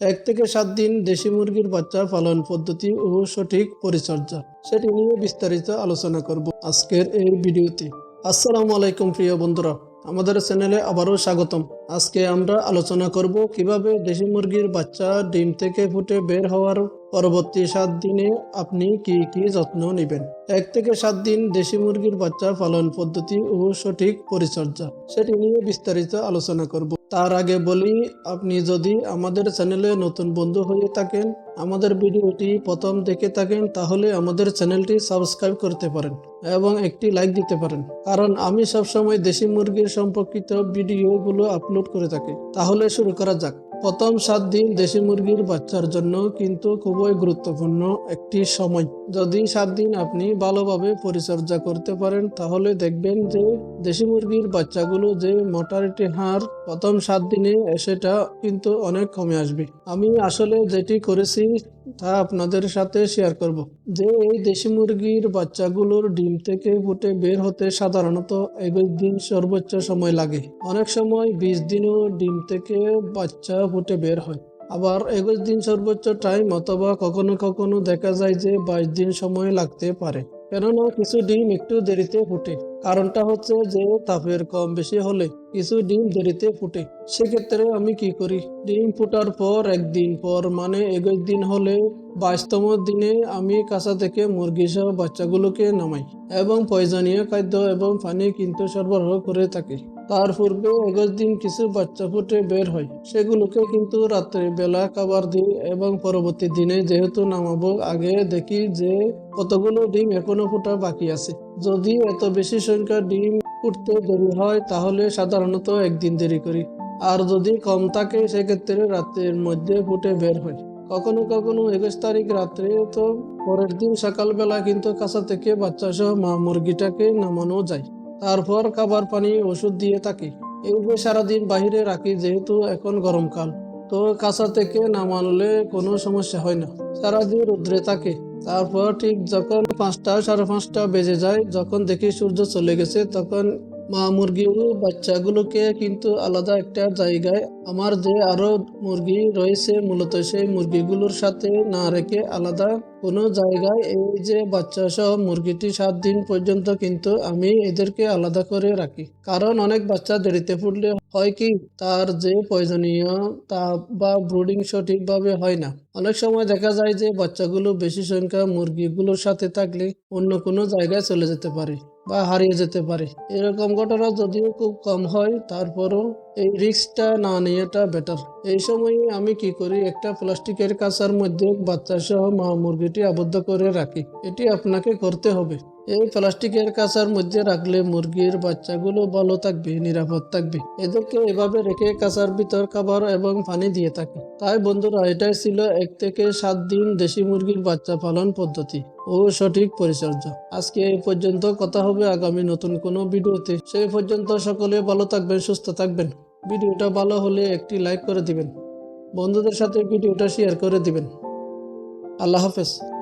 এক থেকে সাত দিন দেশি মুরগির বাচ্চা পালন পদ্ধতি ও সঠিক পরিচর্যা সেটি নিয়ে বিস্তারিত আলোচনা করব আজকের এই ভিডিওতে। আসসালামু আলাইকুম প্রিয় বন্ধুরা, আমাদের চ্যানেলে আবারও স্বাগতম। আজকে আমরা আলোচনা করব কীভাবে দেশি মুরগির বাচ্চা ডিম থেকে ফুটে বের হওয়ার পরবর্তী সাত দিনে আপনি কি কি যত্ন নেবেন? এক থেকে সাত দিন দেশি মুরগির বাচ্চা পালন পদ্ধতি ও সঠিক পরিচর্যা সেটি নিয়ে বিস্তারিত আলোচনা করব। তার আগে বলি, আপনি যদি আমাদের চ্যানেলে নতুন বন্ধু হয়ে থাকেন, আমাদের ভিডিওটি প্রথম দেখে থাকেন, তাহলে আমাদের চ্যানেলটি সাবস্ক্রাইব করতে পারেন এবং একটি লাইক দিতে পারেন। কারণ আমি সবসময় দেশি মুরগির সম্পর্কিত ভিডিওগুলো আপলোড করে থাকি। তাহলে শুরু করা যাক। প্রথম সাত দিন দেশি মুরগির বাচ্চার জন্য কিন্তু খুবই গুরুত্বপূর্ণ একটি সময়। যদি সাত দিন আপনি ভালোভাবে পরিচর্যা করতে পারেন, তাহলে দেখবেন যে দেশি মুরগির বাচ্চাগুলো যে মর্টালিটি হার প্রথম সাত দিনে, সেটা কিন্তু অনেক কমে আসবে। আমি আসলে যেটি করেছি তা আপনাদের সাথে শেয়ার করব। যে এই দেশি মুরগির বাচ্চাগুলোর ডিম থেকে ফুটে বের হতে সাধারণত একুশ দিন সর্বোচ্চ সময় লাগে। অনেক সময় বিশ দিনও ডিম থেকে বাচ্চা ফুটে বের হয়। আবার একুশ দিন সর্বোচ্চ টাইম অথবা কখনো কখনো দেখা যায় যে বাইশ দিন সময় লাগতে পারে। কেননা কিছু ডিম একটু দেরিতে ফুটে। কারণটা হচ্ছে যে তাপের কম বেশি হলে কিছু ডিম দেরিতে ফুটে। সেক্ষেত্রে আমি কি করি? ডিম ফুটার পর একদিন পর মানে একুশ দিন হলে বাইশতম দিনে আমি কাঁচা থেকে মুরগি সহ বাচ্চাগুলোকে নামাই এবং প্রয়োজনীয় খাদ্য এবং পানি কিন্তু সরবরাহ করে থাকি। তার পূর্বে একুশ দিন কিছু বাচ্চা ফুটে বের হয়। সেগুলোকে কিন্তু রাত্রে বেলা খাবার দিই এবং পরবর্তী দিনে যেহেতু নামাবো, আগে দেখি যে কতগুলো ডিম এখনও ফুটা বাকি আছে। যদি এত বেশি সংখ্যা ডিম ফুটতে দেরি হয়, তাহলে সাধারণত একদিন দেরি করি। আর যদি কম থাকে, সেক্ষেত্রে রাতের মধ্যে ফুটে বের হয়। কখনো কখনো একুশ তারিখ রাত্রে তো পরের দিন সকালবেলা কিন্তু কাঁচা থেকে বাচ্চা সহ মা মুরগিটাকে নামানো যায়। তারপর খাবার পানি, ওষুধ দিয়ে থাকি এইভাবে সারাদিন বাহিরে রাখি, যেহেতু এখন গরমকাল, তো কাঁচা থেকে নামানলে কোনো সমস্যা হয় না। সারাদিন রুদ্রে থাকে তারপর ঠিক যখন পাঁচটা, সাড়ে পাঁচটা বেজে যায়, যখন দেখি সূর্য চলে গেছে, তখন মা মুরগির বাচ্চাগুলোকে কিন্তু আলাদা একটা জায়গায়, আমার যে আরও মুরগি রয়েছে, মূলত সেই মুরগিগুলোর সাথে না রেখে আলাদা কোনো জায়গায়, এই যে বাচ্চা সহ মুরগিটি সাত দিন পর্যন্ত কিন্তু আমি এদেরকে আলাদা করে রাখি। কারণ অনেক বাচ্চা দেরিতে ফুটলে হয় কি, তার যে প্রয়োজনীয় তা বা ব্রুডিং সঠিকভাবে হয় না। অনেক সময় দেখা যায় যে বাচ্চাগুলো বেশি সংখ্যা মুরগিগুলোর সাথে থাকলে অন্য কোনো জায়গায় চলে যেতে পারে। বা হারিয়ে যেতে পারে। এরকম ঘটনা যদিও খুব কম হয়, তারপরও এই রিক্সটা না নিয়েটা বেটার এই সময় আমি কি করি, একটা প্লাস্টিকের কাঁচার মধ্যে বাচ্চা সহ মা মুরগিটি আবদ্ধ করে রাখি। এটি আপনাকে করতে হবে। এই প্লাস্টিকের কাঁচার মধ্যে রাখলে মুরগির বাচ্চাগুলো ভালো থাকবে, নিরাপদ থাকবে। এদেরকে এভাবে রেখে কাঁচার ভিতর খাবার এবং পানি দিয়ে থাকে। তাই বন্ধুরা, এটাই ছিল এক থেকে সাত দিন দেশি মুরগির বাচ্চা পালন পদ্ধতি ও সঠিক পরিচর্যা। আজকে এই পর্যন্ত কথা হবে। আগামী নতুন কোনো ভিডিওতে। সেই পর্যন্ত সকলে ভালো থাকবেন, সুস্থ থাকবেন। ভিডিওটা ভালো হলে একটি লাইক করে দিবেন। বন্ধুদের সাথে ভিডিওটা শেয়ার করে দিবেন। আল্লাহ হাফেজ।